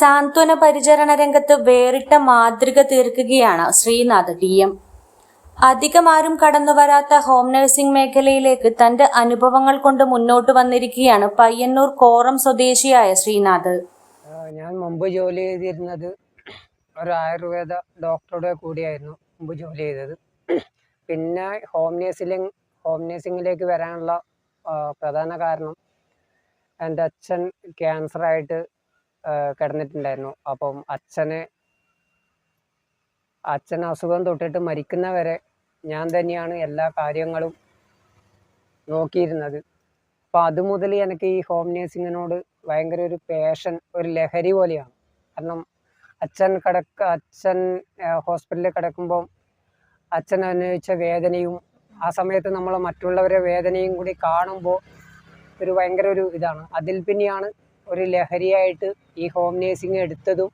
സാന്ത്വന പരിചരണ രംഗത്ത് വേറിട്ട മാതൃക തീർക്കുകയാണ് ശ്രീനാഥ് ഡി എം. അധികമാരും കടന്നു വരാത്ത ഹോം നഴ്സിംഗ് മേഖലയിലേക്ക് തന്റെ അനുഭവങ്ങൾ കൊണ്ട് മുന്നോട്ട് വന്നിരിക്കുകയാണ് പയ്യന്നൂർ കോറം സ്വദേശിയായ ശ്രീനാഥ്. ഞാൻ മുമ്പ് ജോലി ചെയ്തിരുന്നത് ഒരു ആയുർവേദ ഡോക്ടറുടെ കൂടിയായിരുന്നു മുമ്പ് ജോലി ചെയ്തത്. പിന്നെ ഹോം നേഴ്സിംഗ് ഹോം നേഴ്സിംഗിലേക്ക് വരാനുള്ള പ്രധാന കാരണം എന്റെ അച്ഛൻ ക്യാൻസറായിട്ട് കിടന്നിട്ടുണ്ടായിരുന്നു. അപ്പം അച്ഛനെ അച്ഛൻ അസുഖം തൊട്ടിട്ട് മരിക്കുന്നവരെ ഞാൻ തന്നെയാണ് എല്ലാ കാര്യങ്ങളും നോക്കിയിരുന്നത്. അപ്പം അത് മുതൽ എനിക്ക് ഈ ഹോം നേഴ്സിങ്ങിനോട് ഭയങ്കര ഒരു പേഷൻ ഒരു ലഹരി പോലെയാണ്. കാരണം അച്ഛൻ കിടക്ക അച്ഛൻ ഹോസ്പിറ്റലിൽ കിടക്കുമ്പം അച്ഛൻ അനുഭവിച്ച വേദനയും ആ സമയത്ത് നമ്മൾ മറ്റുള്ളവരെ വേദനയും കൂടി കാണുമ്പോൾ ഒരു ഭയങ്കര ഒരു ഇതാണ്. അതിൽ പിന്നെയാണ് ഒരു ലഹരിയായിട്ട് ഈ ഹോം നേഴ്സിംഗ് എടുത്തതും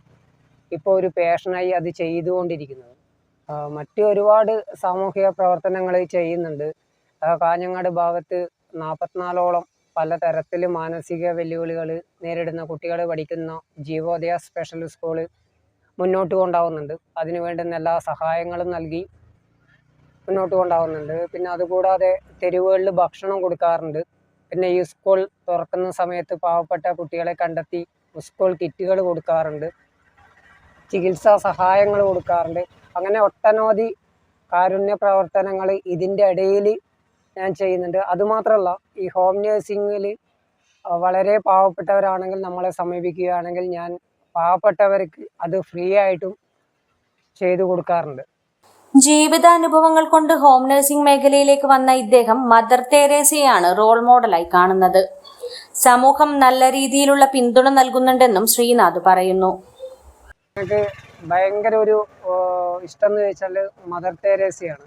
ഇപ്പോൾ ഒരു പേഷനായി അത് ചെയ്തുകൊണ്ടിരിക്കുന്നത്. മറ്റ് ഒരുപാട് സാമൂഹിക പ്രവർത്തനങ്ങൾ ചെയ്യുന്നുണ്ട്. കാഞ്ഞങ്ങാട് ഭാഗത്ത് നാൽപ്പത്തിനാലോളം പലതരത്തിൽ മാനസിക വെല്ലുവിളികൾ നേരിടുന്ന കുട്ടികൾ പഠിക്കുന്ന ജീവോദയ സ്പെഷ്യൽ സ്കൂൾ മുന്നോട്ട് കൊണ്ടാവുന്നുണ്ട്. അതിനു വേണ്ടുന്ന എല്ലാ സഹായങ്ങളും നൽകി മുന്നോട്ട് കൊണ്ടാവുന്നുണ്ട്. പിന്നെ അതുകൂടാതെ തെരുവുകളിൽ ഭക്ഷണം കൊടുക്കാറുണ്ട്. പിന്നെ ഈ സ്കൂൾ തുറക്കുന്ന സമയത്ത് പാവപ്പെട്ട കുട്ടികളെ കണ്ടെത്തി സ്കൂൾ കിറ്റുകൾ കൊടുക്കാറുണ്ട്. ചികിത്സാ സഹായങ്ങൾ കൊടുക്കാറുണ്ട്. അങ്ങനെ ഒട്ടനവധി കാരുണ്യ പ്രവർത്തനങ്ങൾ ഇതിന്റെ ഇടയിൽ ഞാൻ ചെയ്യുന്നുണ്ട്. അതുമാത്രമല്ല ഈ ഹോം നേഴ്സിങ്ങിൽ വളരെ പാവപ്പെട്ടവരാണെങ്കിൽ നമ്മളെ സമീപിക്കുകയാണെങ്കിൽ ഞാൻ പാവപ്പെട്ടവർക്ക് അത് ഫ്രീ ആയിട്ടും ചെയ്തു കൊടുക്കാറുണ്ട്. ജീവിതാനുഭവങ്ങൾ കൊണ്ട് ഹോം നഴ്സിംഗ് മേഖലയിലേക്ക് വന്ന ഇദ്ദേഹം മദർ തെരേസയാണ് റോൾ മോഡലായി കാണുന്നത്. സമൂഹം നല്ല രീതിയിലുള്ള പിന്തുണ നൽകുന്നുണ്ടെന്നും ശ്രീനാഥ് പറയുന്നു. എനിക്ക് ഭയങ്കര ഒരു ഇഷ്ടം എന്ന് ചോദിച്ചാൽ മദർ തെരേസയാണ്.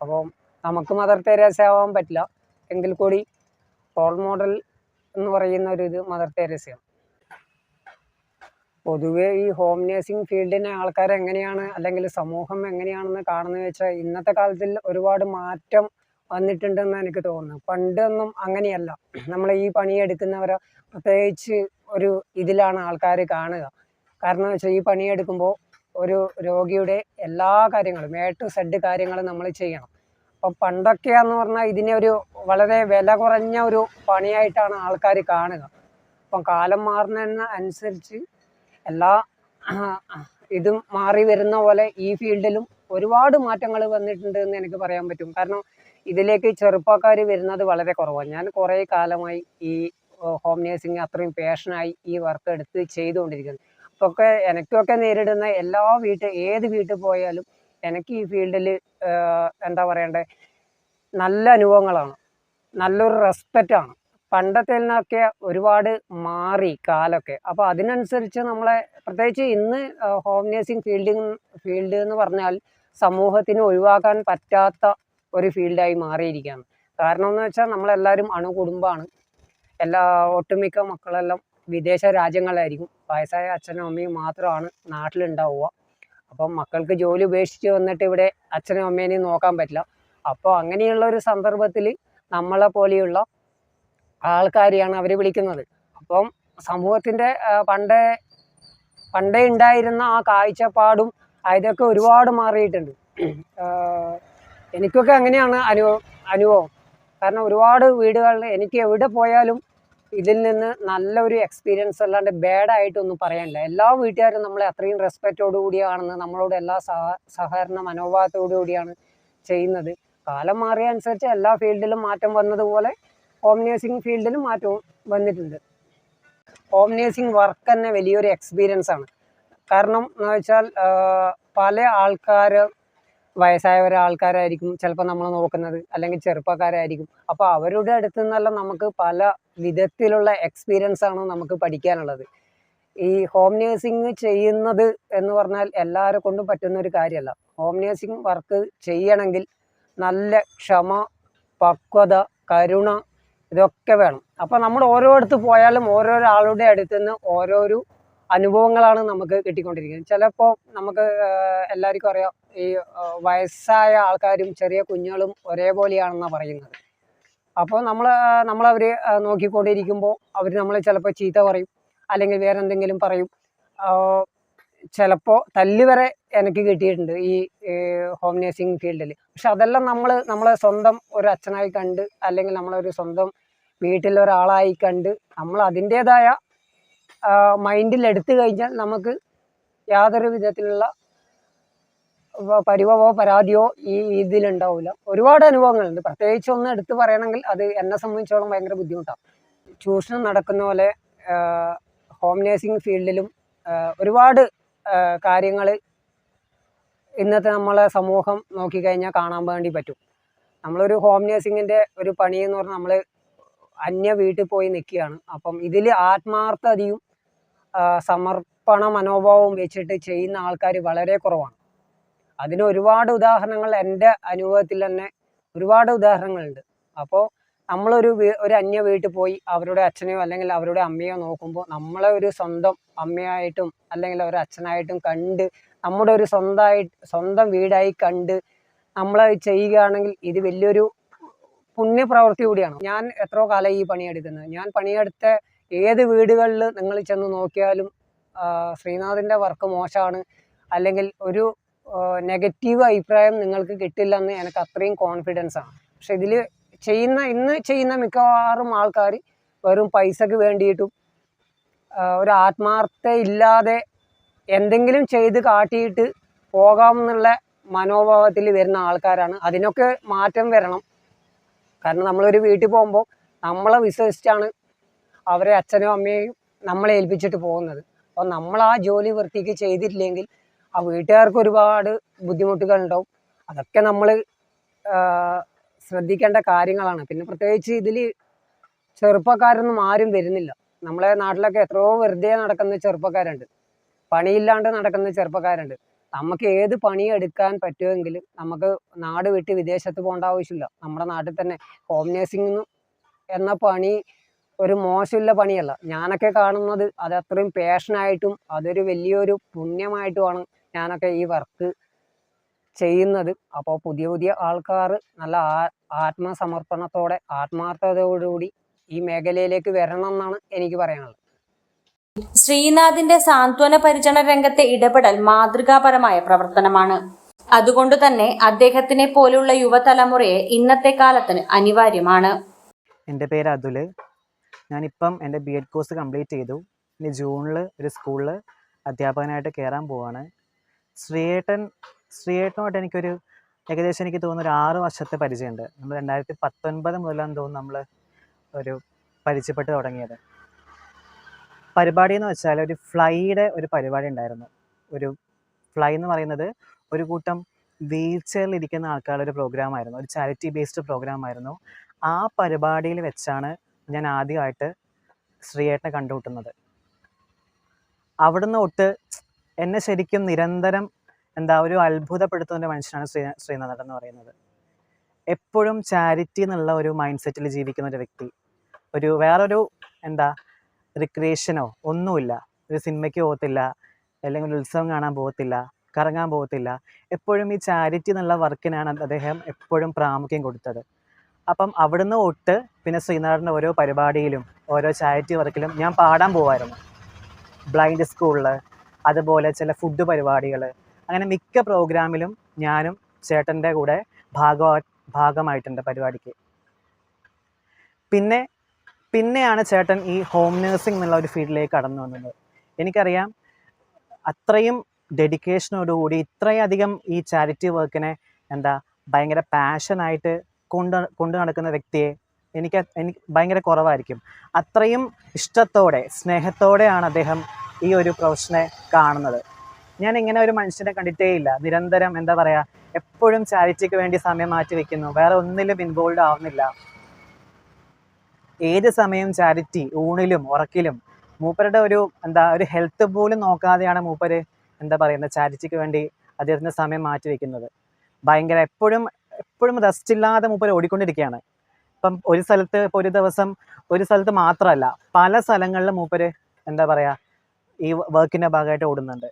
അപ്പോൾ നമുക്ക് മദർ തെരേസ ആവാൻ പറ്റില്ല. എങ്കിൽ കൂടി റോൾ മോഡൽ എന്ന് പറയുന്ന ഒരു ഇത് മദർ തെരേസയാണ്. പൊതുവേ ഈ ഹോം നേഴ്സിംഗ് ഫീൽഡിനെ ആൾക്കാർ എങ്ങനെയാണ് അല്ലെങ്കിൽ സമൂഹം എങ്ങനെയാണെന്ന് കാണുന്നത് വെച്ചാൽ ഇന്നത്തെ കാലത്തിൽ ഒരുപാട് മാറ്റം വന്നിട്ടുണ്ടെന്ന് എനിക്ക് തോന്നുന്നു. പണ്ടൊന്നും അങ്ങനെയല്ല. നമ്മൾ ഈ പണിയെടുക്കുന്നവരെ പ്രത്യേകിച്ച് ഒരു ഇതിലാണ് ആൾക്കാർ കാണുക. കാരണം വെച്ചാൽ ഈ പണിയെടുക്കുമ്പോൾ ഒരു രോഗിയുടെ എല്ലാ കാര്യങ്ങളും എ ടു സെഡ് കാര്യങ്ങളും നമ്മൾ ചെയ്യണം. അപ്പം പണ്ടൊക്കെയാന്ന് പറഞ്ഞാൽ ഇതിനെ ഒരു വളരെ വില കുറഞ്ഞ ഒരു പണിയായിട്ടാണ് ആൾക്കാർ കാണുക. അപ്പം കാലം മാറുന്നതിന് അനുസരിച്ച് എല്ലാ ഇതും മാറി വരുന്ന പോലെ ഈ ഫീൽഡിലും ഒരുപാട് മാറ്റങ്ങൾ വന്നിട്ടുണ്ട് എന്ന് എനിക്ക് പറയാൻ പറ്റും. കാരണം ഇതിലേക്ക് ചെറുപ്പക്കാർ വരുന്നത് വളരെ കുറവാണ്. ഞാൻ കുറേ കാലമായി ഈ ഹോം നേഴ്സിംഗ് അത്രയും പാഷനായി ഈ വർക്ക് എടുത്ത് ചെയ്തുകൊണ്ടിരിക്കുന്നത് അപ്പോൾ ഒക്കെ എനിക്കൊക്കെ നേരിടുന്ന എല്ലാ വീട്ടിൽ ഏത് വീട്ടിൽ പോയാലും എനിക്ക് ഈ ഫീൽഡിൽ എന്താ പറയണ്ടേ നല്ല അനുഭവങ്ങളാണ്. നല്ലൊരു റെസ്പെക്റ്റ് ആണ് പണ്ടത്തെ നിന്നൊക്കെ ഒരുപാട് മാറി കാലൊക്കെ. അപ്പോൾ അതിനനുസരിച്ച് നമ്മളെ പ്രത്യേകിച്ച് ഇന്ന് ഹോം നേഴ്സിംഗ് ഫീൽഡിങ് ഫീൽഡ് എന്ന് പറഞ്ഞാൽ സമൂഹത്തിന് ഒഴിവാക്കാൻ പറ്റാത്ത ഒരു ഫീൽഡായി മാറിയിരിക്കുകയാണ്. കാരണം എന്ന് വെച്ചാൽ നമ്മളെല്ലാവരും അണുകുടുംബമാണ് എല്ലാ ഒട്ടുമിക്ക മക്കളെല്ലാം വിദേശ രാജ്യങ്ങളായിരിക്കും. വയസ്സായ അച്ഛനും അമ്മയും മാത്രമാണ് നാട്ടിലുണ്ടാവുക. അപ്പം മക്കൾക്ക് ജോലി ഉപേക്ഷിച്ച് വന്നിട്ട് ഇവിടെ അച്ഛനും അമ്മേനെയും നോക്കാൻ പറ്റില്ല. അപ്പോൾ അങ്ങനെയുള്ള ഒരു സന്ദർഭത്തിൽ നമ്മളെ പോലെയുള്ള ആൾക്കാരെയാണ് അവർ വിളിക്കുന്നത്. അപ്പം സമൂഹത്തിന്റെ പണ്ടേ പണ്ടേ ഉണ്ടായിരുന്ന ആ കാഴ്ചപ്പാടും അതൊക്കെ ഒരുപാട് മാറിയിട്ടുണ്ട്. എനിക്കൊക്കെ അങ്ങനെയാണ് അനുഭവം അനുഭവം. കാരണം ഒരുപാട് വീടുകളിൽ എനിക്ക് എവിടെ പോയാലും ഇതിൽ നിന്ന് നല്ലൊരു എക്സ്പീരിയൻസ് അല്ലാണ്ട് ബാഡായിട്ടൊന്നും പറയാനില്ല. എല്ലാ വീട്ടുകാരും നമ്മളെ അത്രയും റെസ്പെക്റ്റോടു കൂടിയാണെന്ന് നമ്മളോട് എല്ലാ സഹ സഹകരണ മനോഭാവത്തോടു കൂടിയാണ് ചെയ്യുന്നത്. കാലം മാറിയ അനുസരിച്ച് എല്ലാ ഫീൽഡിലും മാറ്റം വന്നതുപോലെ ഹോം നേഴ്സിംഗ് ഫീൽഡിലും മാറ്റവും വന്നിട്ടുണ്ട്. ഹോം നേഴ്സിംഗ് വർക്ക് തന്നെ വലിയൊരു എക്സ്പീരിയൻസ് ആണ്. കാരണം എന്ന് വെച്ചാൽ പല ആൾക്കാർ വയസ്സായവരെ ആൾക്കാരായിരിക്കും ചിലപ്പോൾ നമ്മൾ നോക്കുന്നത് അല്ലെങ്കിൽ ചെറുപ്പക്കാരായിരിക്കും. അപ്പോൾ അവരുടെ അടുത്ത് നിന്നെല്ലാം നമുക്ക് പല വിധത്തിലുള്ള എക്സ്പീരിയൻസ് ആണ് നമുക്ക് പഠിക്കാനുള്ളത്. ഈ ഹോം നേഴ്സിംഗ് ചെയ്യുന്നത് എന്ന് പറഞ്ഞാൽ എല്ലാവരെ കൊണ്ടും പറ്റുന്ന ഒരു കാര്യമല്ല. ഹോം നേഴ്സിംഗ് വർക്ക് ചെയ്യണമെങ്കിൽ നല്ല ക്ഷമ പക്വത കരുണ ഇതൊക്കെ വേണം. അപ്പോൾ നമ്മൾ ഓരോ ഓരോരുത്ത് പോയാലും ഓരോരോ ആളുടെ അടുത്ത് നിന്ന് ഓരോരോ അനുഭവങ്ങളാണ് നമുക്ക് കിട്ടിക്കൊണ്ടിരിക്കുന്നത്. ചിലപ്പോൾ നമുക്ക് എല്ലാവർക്കും അറിയാം ഈ വയസ്സായ ആൾക്കാരും ചെറിയ കുഞ്ഞുങ്ങളും ഒരേപോലെയാണെന്നാണ് പറയുന്നത്. അപ്പോൾ നമ്മൾ നമ്മളവർ നോക്കിക്കൊണ്ടിരിക്കുമ്പോൾ അവർ നമ്മളെ ചിലപ്പോൾ ചീത്ത പറയും അല്ലെങ്കിൽ വേറെ എന്തെങ്കിലും പറയും ചിലപ്പോൾ തല്ല് വരെ എനിക്ക് കിട്ടിയിട്ടുണ്ട് ഈ ഹോം നേഴ്സിംഗ് ഫീൽഡിൽ പക്ഷെ അതെല്ലാം നമ്മൾ നമ്മളെ സ്വന്തം ഒരു അച്ഛനായി കണ്ട് അല്ലെങ്കിൽ നമ്മളൊരു സ്വന്തം വീട്ടിൽ ഒരാളായി കണ്ട് നമ്മൾ അതിന്റെതായ മൈൻഡിൽ എടുത്തു കഴിഞ്ഞാൽ നമുക്ക് യാതൊരു വിധത്തിലുള്ള പരിവോ പരാതിയോ ഈ ഇതിലുണ്ടാവില്ല ഒരുപാട് അനുഭവങ്ങളുണ്ട്. പ്രത്യേകിച്ച് ഒന്ന് എടുത്തു പറയണമെങ്കിൽ അത് എന്നെ സംബന്ധിച്ചോളം ഭയങ്കര ബുദ്ധിമുട്ടാണ് ചൂഷണം നടക്കുന്ന പോലെ ഹോം നേഴ്സിംഗ് ഫീൽഡിലും ഒരുപാട് കാര്യങ്ങൾ ഇന്നത്തെ നമ്മളെ സമൂഹം നോക്കിക്കഴിഞ്ഞാൽ കാണാൻ വേണ്ടി പറ്റും. നമ്മളൊരു ഹോം നേഴ്സിങ്ങിന്റെ ഒരു പണി എന്ന് പറഞ്ഞാൽ നമ്മൾ അന്യ വീട്ടിൽ പോയി നിൽക്കുകയാണ്. അപ്പം ഇതിൽ ആത്മാർത്ഥതയും സമർപ്പണ മനോഭാവവും വെച്ചിട്ട് ചെയ്യുന്ന ആൾക്കാർ വളരെ കുറവാണ്. അതിന് ഒരുപാട് ഉദാഹരണങ്ങൾ എന്റെ അനുഭവത്തിൽ തന്നെ ഒരുപാട് ഉദാഹരണങ്ങളുണ്ട്. അപ്പോൾ നമ്മളൊരു ഒരു അന്യ വീട്ടിൽ പോയി അവരുടെ അച്ഛനെയോ അല്ലെങ്കിൽ അവരുടെ അമ്മയോ നോക്കുമ്പോൾ നമ്മളെ ഒരു സ്വന്തം അമ്മയായിട്ടും അല്ലെങ്കിൽ ഒരു അച്ഛനായിട്ടും കണ്ട് നമ്മുടെ ഒരു സ്വന്തമായിട്ട് സ്വന്തം വീടായി കണ്ട് നമ്മളെ ചെയ്യുകയാണെങ്കിൽ ഇത് വലിയൊരു പുണ്യപ്രവൃത്തി കൂടിയാണ്. ഞാൻ എത്രയോ കാലം ഈ പണിയെടുക്കുന്നത്. ഞാൻ പണിയെടുത്ത ഏത് വീടുകളിൽ നിങ്ങൾ ചെന്ന് നോക്കിയാലും ശ്രീനാഥിന്റെ വർക്ക് മോശമാണ്. അല്ലെങ്കിൽ ഒരു നെഗറ്റീവ് അഭിപ്രായം നിങ്ങൾക്ക് കിട്ടില്ലെന്ന് എനിക്ക് അത്രയും കോൺഫിഡൻസ് ആണ്. പക്ഷെ ഇതിൽ ചെയ്യുന്ന ഇന്ന് ചെയ്യുന്ന മിക്കവാറും ആൾക്കാർ വെറും പൈസക്ക് വേണ്ടിയിട്ടും ഒരു ആത്മാർത്ഥ ഇല്ലാതെ എന്തെങ്കിലും ചെയ്ത് കാട്ടിയിട്ട് പോകാമെന്നുള്ള മനോഭാവത്തിൽ വരുന്ന ആൾക്കാരാണ്. അതിനൊക്കെ മാറ്റം വരണം. കാരണം നമ്മളൊരു വീട്ടിൽ പോകുമ്പോൾ നമ്മളെ വിശ്വസിച്ചാണ് അവരെ അച്ഛനും അമ്മയെയും നമ്മളെ ഏൽപ്പിച്ചിട്ട് പോകുന്നത്. അപ്പോൾ നമ്മൾ ആ ജോലി വൃത്തിക്ക് ചെയ്തിട്ടില്ലെങ്കിൽ ആ വീട്ടുകാർക്ക് ഒരുപാട് ബുദ്ധിമുട്ടുകൾ ഉണ്ടാവും അതൊക്കെ നമ്മൾ ശ്രദ്ധിക്കേണ്ട കാര്യങ്ങളാണ്. പിന്നെ പ്രത്യേകിച്ച് ഇതിൽ ചെറുപ്പക്കാരൊന്നും ആരും വരുന്നില്ല. നമ്മളെ നാട്ടിലൊക്കെ എത്രയോ വെറുതെ നടക്കുന്ന ചെറുപ്പക്കാരുണ്ട്. പണിയില്ലാണ്ട് നടക്കുന്ന ചെറുപ്പക്കാരുണ്ട്. നമുക്ക് ഏത് പണി എടുക്കാൻ പറ്റുമെങ്കിൽ നമുക്ക് നാട് വിട്ട് വിദേശത്ത് പോകേണ്ട ആവശ്യമില്ല. നമ്മുടെ നാട്ടിൽ തന്നെ ഹോം നേഴ്സിംഗ് എന്ന പണി ഒരു മോശമുള്ള പണിയല്ല. ഞാനൊക്കെ കാണുന്നത് അത് അത്രയും പാഷനായിട്ടും അതൊരു വലിയൊരു പുണ്യമായിട്ടുമാണ് ഞാനൊക്കെ ഈ വർക്ക് ചെയ്യുന്നത്. അപ്പോൾ പുതിയ പുതിയ ആൾക്കാർ നല്ല ആ ആത്മസമർപ്പണത്തോടെ ആത്മാർത്ഥതയോടുകൂടി ഈ മേഖലയിലേക്ക് വരണം എന്നാണ് എനിക്ക് പറയാനുള്ളത്. ശ്രീനാഥിന്റെ സാന്ത്വന പരിചരണ രംഗത്തെ ഇടപെടൽ മാതൃകാപരമായ പ്രവർത്തനമാണ്. അതുകൊണ്ട് തന്നെ അദ്ദേഹത്തിനെ പോലുള്ള യുവതലമുറയെ ഇന്നത്തെ കാലത്തിന് അനിവാര്യമാണ്. എന്റെ പേര് അതുൽ ഞാനിപ്പം എന്റെ ബി എഡ് കോഴ്സ് കംപ്ലീറ്റ് ചെയ്തു. ഇനി ജൂണിൽ ഒരു സ്കൂളിൽ അധ്യാപകനായിട്ട് കയറാൻ പോവാണ്. ശ്രീയേട്ടൻ ശ്രീയേട്ടനുമായിട്ട് എനിക്കൊരു ഏകദേശം എനിക്ക് തോന്നുന്നു ഒരു ആറ് വർഷത്തെ പരിചയമുണ്ട്. നമ്മൾ രണ്ടായിരത്തി പത്തൊൻപത് മുതലാണെന്ന് തോന്നുന്നു നമ്മൾ ഒരു പരിചയപ്പെട്ട് തുടങ്ങിയത്. പരിപാടി എന്ന് വെച്ചാൽ ഒരു ഫ്ലൈയുടെ ഒരു പരിപാടി ഉണ്ടായിരുന്നു. ഒരു ഫ്ലൈ എന്ന് പറയുന്നത് ഒരു കൂട്ടം വീൽ ചെയറിൽ ഇരിക്കുന്ന ആൾക്കാരുടെ ഒരു പ്രോഗ്രാം ആയിരുന്നു. ഒരു ചാരിറ്റി ബേസ്ഡ് പ്രോഗ്രാം ആയിരുന്നു. ആ പരിപാടിയിൽ വെച്ചാണ് ഞാൻ ആദ്യമായിട്ട് ശ്രീയേട്ടനെ കണ്ടുമുട്ടുന്നത്. അവിടുന്ന് തൊട്ട് എന്നെ ശരിക്കും നിരന്തരം എന്താ ഒരു അത്ഭുതപ്പെടുത്തുന്ന മനുഷ്യനാണ് ശ്രീ ശ്രീനാഥൻ എന്ന് പറയുന്നത്. എപ്പോഴും ചാരിറ്റി എന്നുള്ള ഒരു മൈൻഡ് സെറ്റിൽ ജീവിക്കുന്ന ഒരു വ്യക്തി ഒരു വേറൊരു എന്താ റിക്രിയേഷനോ ഒന്നുമില്ല. ഒരു സിനിമയ്ക്ക് പോകത്തില്ല അല്ലെങ്കിൽ ഒരു ഉത്സവം കാണാൻ പോകത്തില്ല കറങ്ങാൻ പോകത്തില്ല. എപ്പോഴും ഈ ചാരിറ്റി എന്നുള്ള വർക്കിനാണ് അദ്ദേഹം എപ്പോഴും പ്രാമുഖ്യം കൊടുത്തത്. അപ്പം അവിടുന്ന് ഒട്ട് പിന്നെ ശ്രീനാഥിന്റെ ഓരോ പരിപാടിയിലും ഓരോ ചാരിറ്റി വർക്കിലും ഞാൻ പാടാൻ പോവായിരുന്നു. ബ്ലൈൻഡ് സ്കൂളിൽ അതുപോലെ ചില ഫുഡ് പരിപാടികൾ അങ്ങനെ മിക്ക പ്രോഗ്രാമിലും ഞാനും ചേട്ടന്റെ കൂടെ ഭാഗ ഭാഗമായിട്ടുണ്ട് പരിപാടിക്ക്. പിന്നെ പിന്നെയാണ് ചേട്ടൻ ഈ ഹോം നേഴ്സിംഗ് എന്നുള്ള ഒരു ഫീൽഡിലേക്ക് കടന്നു വന്നത്. എനിക്കറിയാം അത്രയും ഡെഡിക്കേഷനോടുകൂടി ഇത്രയധികം ഈ ചാരിറ്റി വർക്കിനെ എന്താ ഭയങ്കര പാഷനായിട്ട് കൊണ്ട് കൊണ്ടു നടക്കുന്ന വ്യക്തിയെ എനിക്ക് എനിക്ക് ഭയങ്കര കുറവായിരിക്കും. അത്രയും ഇഷ്ടത്തോടെ സ്നേഹത്തോടെയാണ് അദ്ദേഹം ഈ ഒരു പ്രൊഫഷനെ കാണുന്നത്. ഞാൻ ഇങ്ങനെ ഒരു മനുഷ്യനെ കണ്ടിട്ടേ ഇല്ല. നിരന്തരം എന്താ പറയാ എപ്പോഴും ചാരിറ്റിക്ക് വേണ്ടി സമയം മാറ്റി വെക്കുന്നു. വേറെ ഒന്നിലും ഇൻവോൾവ് ആവുന്നില്ല. ഏത് സമയം ചാരിറ്റി ഊണിലും ഉറക്കിലും മൂപ്പരുടെ ഒരു എന്താ ഒരു ഹെൽത്ത് പോലും നോക്കാതെയാണ് മൂപ്പര് എന്താ പറയുന്നത് ചാരിറ്റിക്ക് വേണ്ടി അദ്ദേഹത്തിന് സമയം മാറ്റി വെക്കുന്നത്. ഭയങ്കര എപ്പോഴും എപ്പോഴും റെസ്റ്റ് ഇല്ലാതെ മൂപ്പര് ഓടിക്കൊണ്ടിരിക്കുകയാണ്. ഇപ്പം ഒരു സ്ഥലത്ത് ഇപ്പോൾ ഒരു ദിവസം ഒരു സ്ഥലത്ത് മാത്രമല്ല പല സ്ഥലങ്ങളിലും മൂപ്പര് എന്താ പറയാ ഈ വർക്കിന്റെ ഭാഗമായിട്ട് ഓടുന്നുണ്ട്.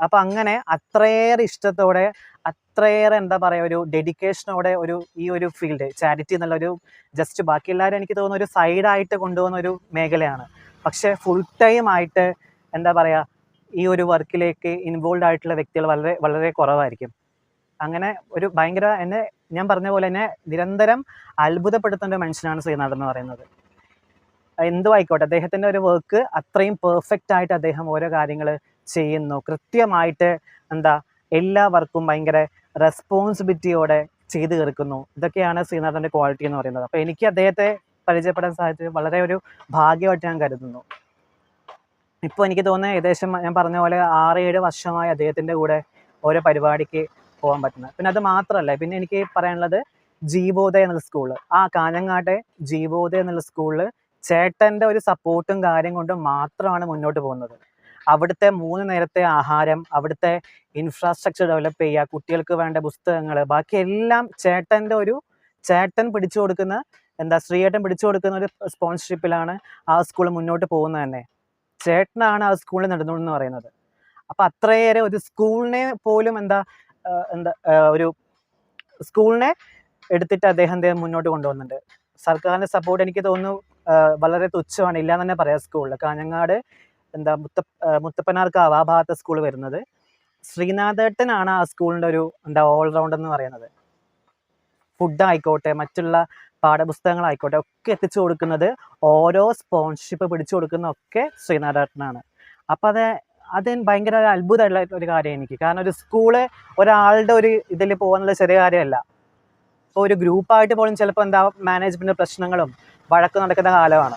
അപ്പം അങ്ങനെ അത്രയേറെ ഇഷ്ടത്തോടെ അത്രയേറെ എന്താ പറയുക ഒരു ഡെഡിക്കേഷനോടെ ഒരു ഈ ഒരു ഫീൽഡ് ചാരിറ്റി എന്നുള്ള ഒരു ജസ്റ്റ് ബാക്കി എല്ലാവരും എനിക്ക് തോന്നുന്നു ഒരു സൈഡായിട്ട് കൊണ്ടുപോകുന്ന ഒരു മേഖലയാണ്. പക്ഷെ ഫുൾ ടൈം ആയിട്ട് എന്താ പറയുക ഈ ഒരു വർക്കിലേക്ക് ഇൻവോൾവ് ആയിട്ടുള്ള വ്യക്തികൾ വളരെ വളരെ കുറവായിരിക്കും. അങ്ങനെ ഒരു ഭയങ്കര എന്നെ ഞാൻ പറഞ്ഞ പോലെ തന്നെ നിരന്തരം അത്ഭുതപ്പെടുത്തുന്ന ഒരു മനുഷ്യനാണ് ശ്രീനാഥ് എന്ന് പറയുന്നത്. എന്തോ ആയിക്കോട്ടെ അദ്ദേഹത്തിന്റെ ഒരു വർക്ക് അത്രയും പെർഫെക്റ്റ് ആയിട്ട് അദ്ദേഹം ഓരോ കാര്യങ്ങൾ ചെയ്യുന്നു. കൃത്യമായിട്ട് എന്താ എല്ലാവർക്കും ഭയങ്കര റെസ്പോൺസിബിലിറ്റിയോടെ ചെയ്തു തീർക്കുന്നു. ഇതൊക്കെയാണ് ശ്രീനാഥന്റെ ക്വാളിറ്റി എന്ന് പറയുന്നത്. അപ്പോൾ എനിക്ക് അദ്ദേഹത്തെ പരിചയപ്പെടാൻ സാധിച്ചത് വളരെ ഒരു ഭാഗ്യമായിട്ട് ഞാൻ കരുതുന്നു. ഇപ്പോൾ എനിക്ക് തോന്നുന്നത് ഏകദേശം ഞാൻ പറഞ്ഞ പോലെ ആറ് ഏഴ് വർഷമായി അദ്ദേഹത്തിന്റെ കൂടെ ഓരോ പരിപാടിക്ക് പോകാൻ പറ്റുന്നത്. പിന്നെ അത് മാത്രമല്ല പിന്നെ എനിക്ക് പറയാനുള്ളത് ജീവോദയ എന്നുള്ള സ്കൂൾ ആ കാഞ്ഞങ്ങാട്ടെ ജീവോദയ എന്നുള്ള സ്കൂളിൽ ചേട്ടന്റെ ഒരു സപ്പോർട്ടും കാര്യം കൊണ്ടും മാത്രമാണ് മുന്നോട്ട് പോകുന്നത്. അവിടുത്തെ മൂന്ന് നേരത്തെ ആഹാരം അവിടുത്തെ ഇൻഫ്രാസ്ട്രക്ചർ ഡെവലപ്പ് ചെയ്യുക കുട്ടികൾക്ക് വേണ്ട പുസ്തകങ്ങൾ ബാക്കി എല്ലാം ചേട്ടന്റെ ഒരു ചേട്ടൻ പിടിച്ചു കൊടുക്കുന്ന എന്താ ശ്രീയേട്ടൻ പിടിച്ചു കൊടുക്കുന്ന ഒരു സ്പോൺസർഷിപ്പിലാണ് ആ സ്കൂൾ മുന്നോട്ട് പോകുന്നത് തന്നെ. ചേട്ടനാണ് ആ സ്കൂളിൽ നടന്നതെന്ന് പറയുന്നത്. അപ്പം അത്രയേറെ ഒരു സ്കൂളിനെ പോലും എന്താ എന്താ ഒരു സ്കൂളിനെ എടുത്തിട്ട് അദ്ദേഹം അദ്ദേഹം മുന്നോട്ട് കൊണ്ടുപോകുന്നുണ്ട് സർക്കാരിന്റെ സപ്പോർട്ട് എനിക്ക് തോന്നുന്നു വളരെ തുച്ഛമാണ്. ഇല്ലാന്ന് തന്നെ പറയാം സ്കൂളിൽ കാഞ്ഞങ്ങാട് എന്താ മുത്ത മുത്തപ്പനാർക്കാവ് ആ ഭാഗത്തെ സ്കൂൾ വരുന്നത്. ശ്രീനാഥേട്ടനാണ് ആ സ്കൂളിന്റെ ഒരു എന്താ ഓൾറൗണ്ട് എന്ന് പറയുന്നത്. ഫുഡ് ആയിക്കോട്ടെ മറ്റുള്ള പാഠപുസ്തകങ്ങളായിക്കോട്ടെ ഒക്കെ എത്തിച്ചു കൊടുക്കുന്നത് ഓരോ സ്പോൺസർഷിപ്പ് പിടിച്ചു കൊടുക്കുന്ന ഒക്കെ ശ്രീനാഥേട്ടനാണ്. അപ്പം അത് അത് ഭയങ്കര ഒരു അത്ഭുതമുള്ള ഒരു കാര്യം എനിക്ക്. കാരണം ഒരു സ്കൂൾ ഒരാളുടെ ഒരു ഇതിൽ പോകുന്നുള്ള ചെറിയ കാര്യമല്ല. ഇപ്പോൾ ഒരു ഗ്രൂപ്പായിട്ട് പോലും ചിലപ്പോൾ എന്താ മാനേജ്മെന്റ് പ്രശ്നങ്ങളും വഴക്ക് നടക്കുന്ന കാലമാണ്.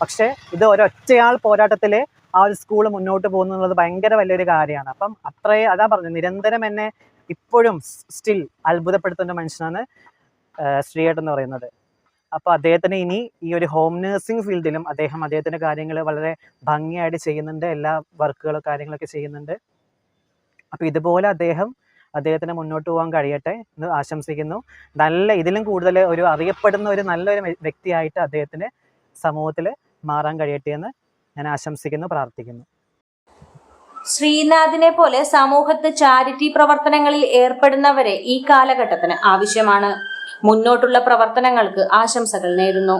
പക്ഷേ ഇത് ഒരൊറ്റയാൾ പോരാട്ടത്തിൽ ആ ഒരു സ്കൂൾ മുന്നോട്ട് പോകുന്നു എന്നുള്ളത് ഭയങ്കര വലിയൊരു കാര്യമാണ്. അപ്പം അത്രേ അതാ പറഞ്ഞു നിരന്തരം എന്നെ ഇപ്പോഴും സ്റ്റിൽ അത്ഭുതപ്പെടുത്തുന്ന മനുഷ്യനാണ് ശ്രീയേട്ടൻ എന്ന് പറയുന്നത്. അപ്പോൾ അദ്ദേഹത്തിന് ഇനി ഈ ഒരു ഹോം നേഴ്സിംഗ് ഫീൽഡിലും അദ്ദേഹം അദ്ദേഹത്തിന്റെ കാര്യങ്ങൾ വളരെ ഭംഗിയായിട്ട് ചെയ്യുന്നുണ്ട്. എല്ലാ വർക്കുകളും കാര്യങ്ങളൊക്കെ ചെയ്യുന്നുണ്ട്. അപ്പോൾ ഇതുപോലെ അദ്ദേഹം അദ്ദേഹത്തിന് മുന്നോട്ട് പോകാൻ കഴിയട്ടെ എന്ന് ആശംസിക്കുന്നു. നല്ല ഇതിലും കൂടുതൽ ഒരു അറിയപ്പെടുന്ന ഒരു നല്ലൊരു വ്യക്തിയായിട്ട് അദ്ദേഹത്തിന് സമൂഹത്തിൽ മാറാൻ കഴിയട്ടെ എന്ന് ഞാൻ ആശംസിക്കുന്നു പ്രാർത്ഥിക്കുന്നു. ശ്രീനാഥിനെ പോലെ സമൂഹത്ത് ചാരിറ്റി പ്രവർത്തനങ്ങളിൽ ഏർപ്പെടുന്നവരെ ഈ കാലഘട്ടത്തിന് ആവശ്യമാണ്. മുന്നോട്ടുള്ള പ്രവർത്തനങ്ങൾക്ക് ആശംസകൾ നേരുന്നു.